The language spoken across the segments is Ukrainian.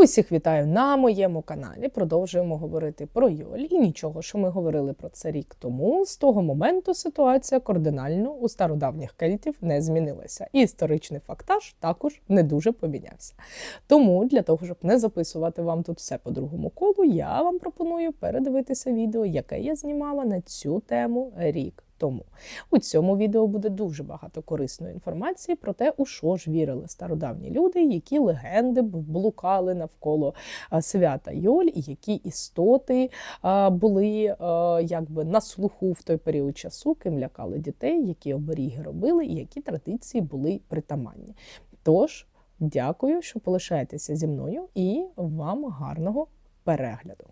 Усіх вітаю на моєму каналі. Продовжуємо говорити про Йоль. І нічого, що ми говорили про це рік тому. З того моменту ситуація кардинально у стародавніх кельтів не змінилася. І історичний фактаж також не дуже помінявся. Тому для того, щоб не записувати вам тут все по другому колу, я вам пропоную передивитися відео, яке я знімала на цю тему рік. Тому у цьому відео буде дуже багато корисної інформації про те, у що ж вірили стародавні люди, які легенди блукали навколо свята Йоль, і які істоти були якби на слуху в той період часу, ким лякали дітей, які оберіги робили, і які традиції були притаманні. Тож, дякую, що полишаєтеся зі мною, і вам гарного перегляду.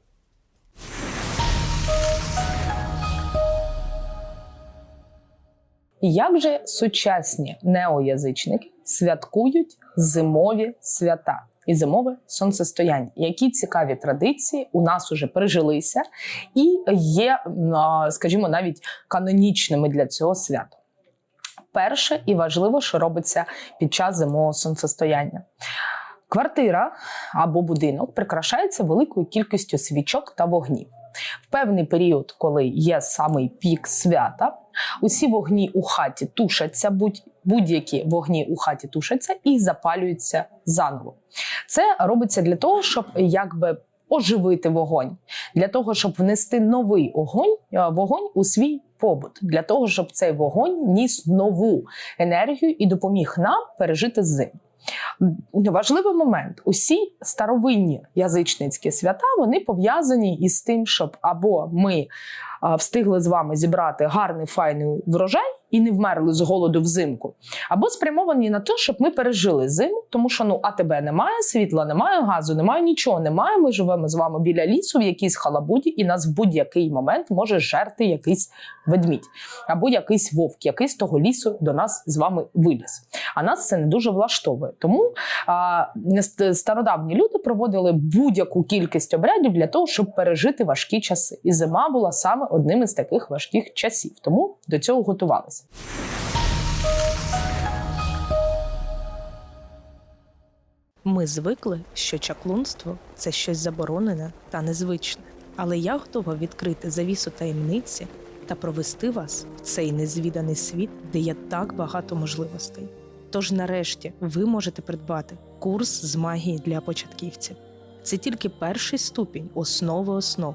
Як же сучасні неоязичники святкують зимові свята і зимове сонцестояння? Які цікаві традиції у нас уже прижилися і є, скажімо, навіть канонічними для цього свята? Перше і важливо, що робиться під час зимового сонцестояння. Квартира або будинок прикрашається великою кількістю свічок та вогнів. В певний період, коли є самий пік свята, усі вогні у хаті тушаться, будь- будь-які вогні у хаті тушаться і запалюються заново. Це робиться для того, щоб якби оживити вогонь, для того, щоб внести новий огонь, е, вогонь у свій побут, для того, щоб цей вогонь ніс нову енергію і допоміг нам пережити зиму. Важливий момент: усі старовинні язичницькі свята вони пов'язані із тим, щоб або ми встигли з вами зібрати гарний файний врожай і не вмерли з голоду взимку, або спрямовані на те, щоб ми пережили зиму, тому що ну АТБ немає, світла немає, газу немає, нічого немає. Ми живемо з вами біля лісу в якійсь халабуді, і нас в будь-який момент може жерти якийсь ведмідь або якийсь вовк, який з того лісу до нас з вами виліз. А нас це не дуже влаштовує. Тому а, стародавні люди проводили будь-яку кількість обрядів для того, щоб пережити важкі часи. І зима була саме одним із таких важких часів. Тому до цього готувалися. Ми звикли, що чаклунство це щось заборонене та незвичне. Але я готова відкрити завісу таємниці та провести вас в цей незвіданий світ, де є так багато можливостей. Тож, нарешті, ви можете придбати курс з магії для початківців. Це тільки перший ступінь основи основ.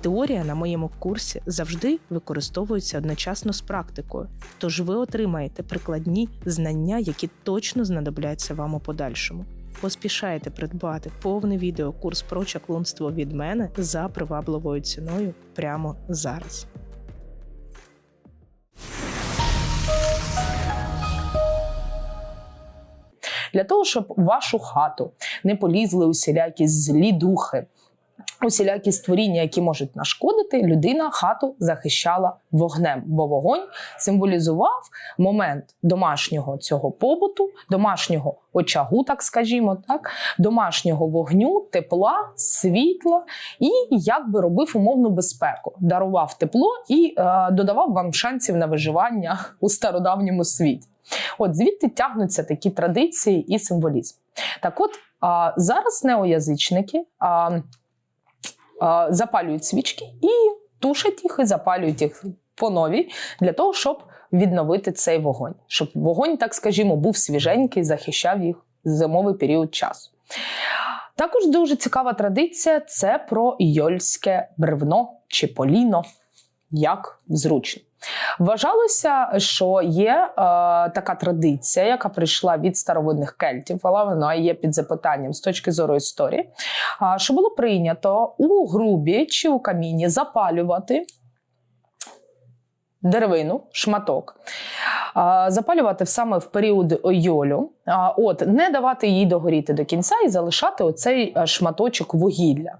Теорія на моєму курсі завжди використовується одночасно з практикою, тож ви отримаєте прикладні знання, які точно знадобляться вам у подальшому. Поспішайте придбати повний відеокурс про чаклунство від мене за привабливою ціною прямо зараз. для того, щоб у вашу хату не полізли усілякі злі духи, усілякі створіння, які можуть нашкодити, людина хату захищала вогнем, бо вогонь символізував момент домашнього цього побуту, домашнього очагу, так скажімо, так, домашнього вогню, тепла, світла і якби робив умовну безпеку, дарував тепло і е, додавав вам шансів на виживання у стародавньому світі. От звідти тягнуться такі традиції і символізм. Так от а, зараз неоязичники а, запалюють свічки і тушать їх і запалюють їх по новій для того, щоб відновити цей вогонь, щоб вогонь, так скажімо, був свіженький, захищав їх зимовий період часу. Також дуже цікава традиція це про йольське бревно чи поліно, як зручно. Вважалося, що є е, така традиція, яка прийшла від старовинних кельтів, але вона є під запитанням з точки зору історії. Е, що було прийнято у грубі чи у каміні запалювати деревину, шматок. запалювати саме в період йолю. От не давати їй догоріти до кінця і залишати оцей е, шматочок вугілля.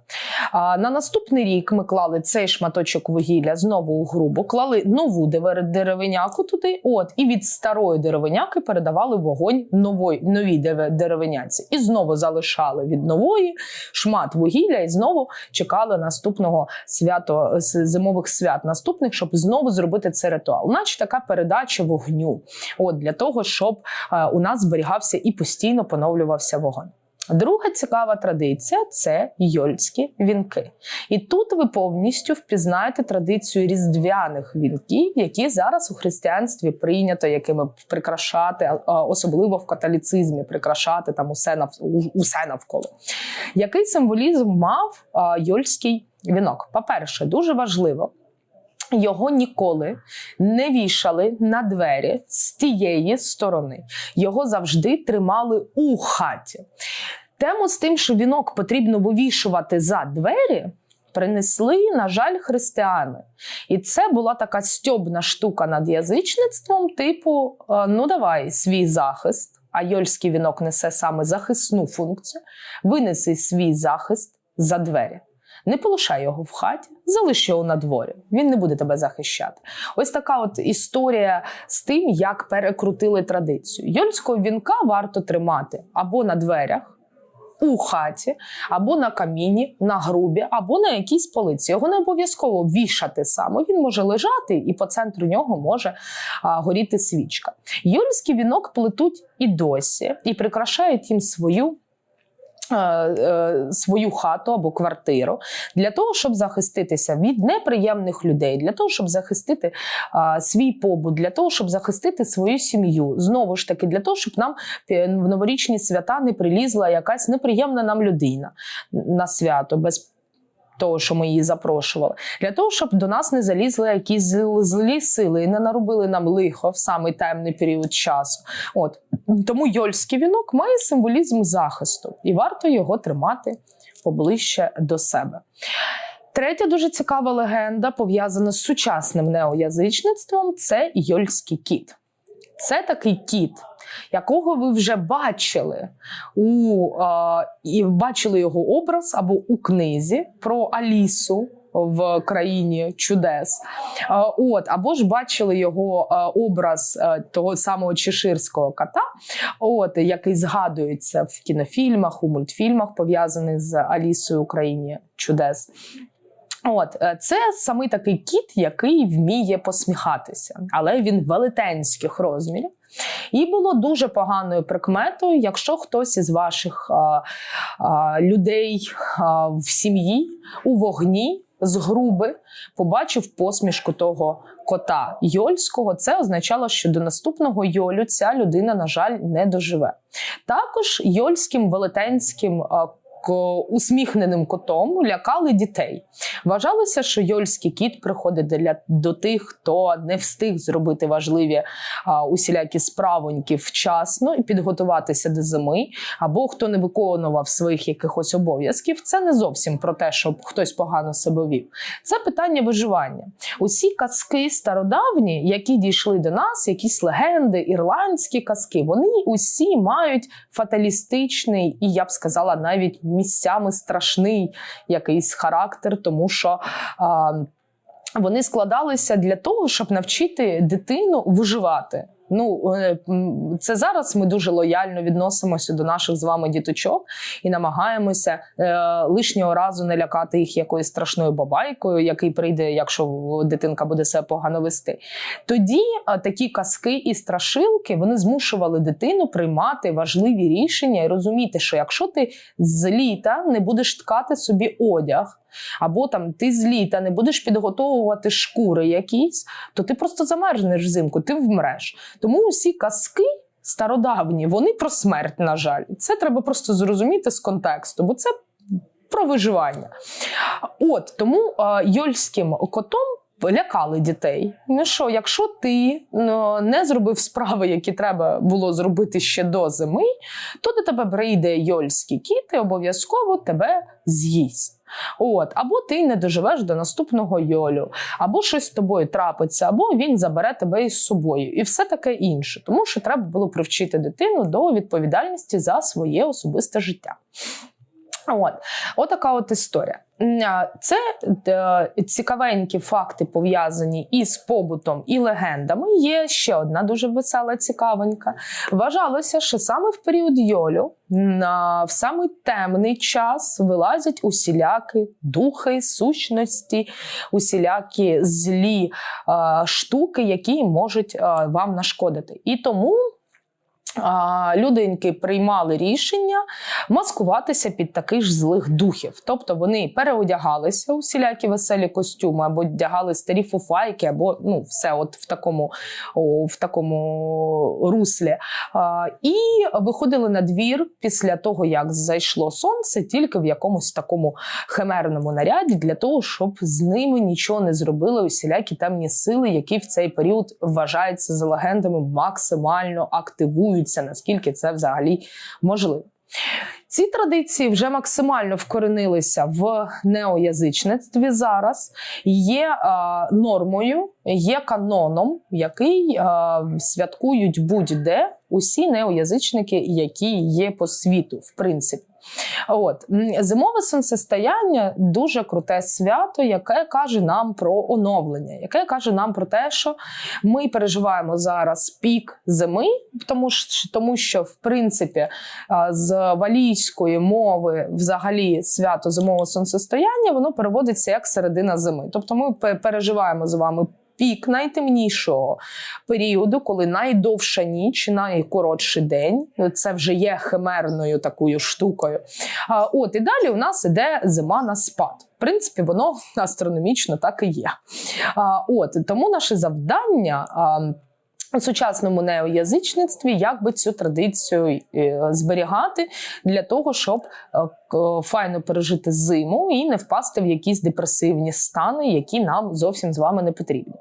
На наступний рік ми клали цей шматочок вугілля знову у грубу, клали нову дерев- деревиняку туди. От і від старої деревиняки передавали вогонь нової новій дерев- деревиняці. І знову залишали від нової шмат вугілля, і знову чекали наступного свято зимових свят наступних, щоб знову зробити цей ритуал. Наче така передача вогню. От для того, щоб е, у нас зберігався і постійно поновлювався вогонь. Друга цікава традиція це йольські вінки. І тут ви повністю впізнаєте традицію різдвяних вінків, які зараз у християнстві прийнято, якими прикрашати, особливо в католіцизмі, прикрашати там усе нав усе навколо. Який символізм мав йольський вінок? По-перше, дуже важливо. Його ніколи не вішали на двері з тієї сторони. Його завжди тримали у хаті. Тему з тим, що вінок потрібно вивішувати за двері, принесли, на жаль, християни. І це була така стьобна штука над язичництвом, типу: е, ну давай свій захист. А йольський вінок несе саме захисну функцію. Винеси свій захист за двері. Не полишай його в хаті, залиш його на дворі. Він не буде тебе захищати. Ось така от історія з тим, як перекрутили традицію. Йольського вінка варто тримати або на дверях. У хаті, або на каміні, на грубі, або на якійсь полиці. Його не обов'язково вішати саме. Він може лежати, і по центру нього може а, горіти свічка. Йольський вінок плетуть і досі, і прикрашають їм свою. Е, е, Свою хату або квартиру для того, щоб захиститися від неприємних людей, для того, щоб захистити а, свій побут, для того, щоб захистити свою сім'ю. Знову ж таки, для того, щоб нам е, в новорічні свята не прилізла якась неприємна нам людина на свято без. Того, що ми її запрошували, для того, щоб до нас не залізли якісь зл- злі сили і не наробили нам лихо в самий темний період часу. От тому йольський вінок має символізм захисту, і варто його тримати поближче до себе. Третя дуже цікава легенда, пов'язана з сучасним неоязичництвом, це Йольський кіт. Це такий кіт, якого ви вже бачили у а, і бачили його образ або у книзі про Алісу. В країні чудес, от або ж бачили його образ того самого чеширського кота, от який згадується в кінофільмах, у мультфільмах, пов'язаних з Алісою в країні чудес. От е, це самий такий кіт, який вміє посміхатися, але він велетенських розмірів. І було дуже поганою прикметою, якщо хтось із ваших а, а, людей а, в сім'ї у вогні з груби побачив посмішку того кота Йольського, це означало, що до наступного Йолю ця людина, на жаль, не доживе. Також йольським велетенським усміхненим котом лякали дітей. Вважалося, що йольський кіт приходить для до тих, хто не встиг зробити важливі а, усілякі справоньки вчасно і підготуватися до зими, або хто не виконував своїх якихось обов'язків. Це не зовсім про те, щоб хтось погано себе вів. Це питання виживання. Усі казки стародавні, які дійшли до нас, якісь легенди, ірландські казки, вони усі мають фаталістичний і я б сказала, навіть місцями страшний якийсь характер, тому що. Вони складалися для того, щоб навчити дитину виживати. Ну е, це зараз ми дуже лояльно відносимося до наших з вами діточок і намагаємося е, лишнього разу не лякати їх якоюсь страшною бабайкою, який прийде, якщо дитинка буде себе погано вести. Тоді такі казки і страшилки вони змушували дитину приймати важливі рішення і розуміти, що якщо ти з літа не будеш ткати собі одяг. Або там ти з літа не будеш підготовувати шкури якісь, то ти просто замерзнеш взимку, ти вмреш. Тому усі казки стародавні, вони про смерть, на жаль. Це треба просто зрозуміти з контексту, бо це про виживання. От тому е, йольським котом. Лякали дітей. Ну що, якщо ти ну, не зробив справи, які треба було зробити ще до зими, то до тебе прийде йольський кіт і обов'язково тебе з'їсть. От, або ти не доживеш до наступного йолю, або щось з тобою трапиться, або він забере тебе із собою, і все таке інше. Тому що треба було привчити дитину до відповідальності за своє особисте життя. От, отака от історія. Це е, цікавенькі факти пов'язані із побутом і легендами. Є ще одна дуже весела цікавенька. Вважалося, що саме в період Йолю, в самий темний час, вилазять усілякі духи, сущності, усілякі злі штуки, які можуть вам нашкодити. І тому. А, Людинки приймали рішення маскуватися під таких ж злих духів. Тобто вони переодягалися у всілякі веселі костюми, або вдягали старі фуфайки, або ну, все от в такому, в такому руслі. І виходили на двір після того, як зайшло сонце, тільки в якомусь такому химерному наряді, для того, щоб з ними нічого не зробили усілякі темні сили, які в цей період вважаються за легендами максимально активуються, наскільки це взагалі можливо. Ці традиції вже максимально вкоренилися в неоязичництві зараз, є е, нормою, є каноном, який е, святкують будь-де усі неоязичники, які є по світу, в принципі. От зимове сонцестояння дуже круте свято, яке каже нам про оновлення, яке каже нам про те, що ми переживаємо зараз пік зими, тому що, тому що в принципі з валійської мови взагалі свято зимового сонцестояння воно переводиться як середина зими. Тобто ми переживаємо з вами. Пік найтемнішого періоду, коли найдовша ніч, найкоротший день. Це вже є химерною такою штукою. От і далі у нас іде зима на спад. В принципі, воно астрономічно так і є. От тому наше завдання. Сучасному неоязичництві як би цю традицію е, зберігати для того, щоб е, файно пережити зиму і не впасти в якісь депресивні стани, які нам зовсім з вами не потрібні.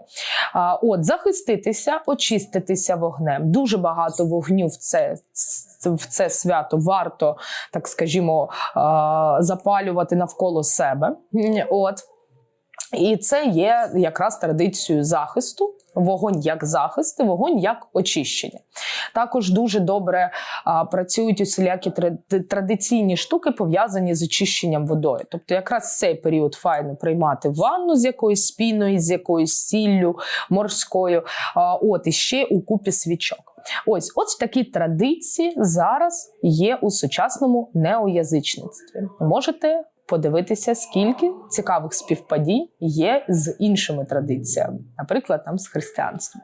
От захиститися, очиститися вогнем. Дуже багато вогню в це. В це свято варто, так скажімо, запалювати навколо себе. От. І це є якраз традицією захисту. Вогонь як захист, вогонь як очищення. Також дуже добре а, працюють усілякі традиційні штуки, пов'язані з очищенням водою. Тобто, якраз цей період файно приймати ванну з якоюсь спіною, з якоюсь сіллю морською. А, от і ще у купі свічок. Ось, ось такі традиції зараз є у сучасному неоязичництві. Можете подивитися, скільки цікавих співпадінь є з іншими традиціями, наприклад, там з християнством.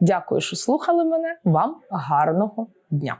Дякую, що слухали мене. Вам гарного дня!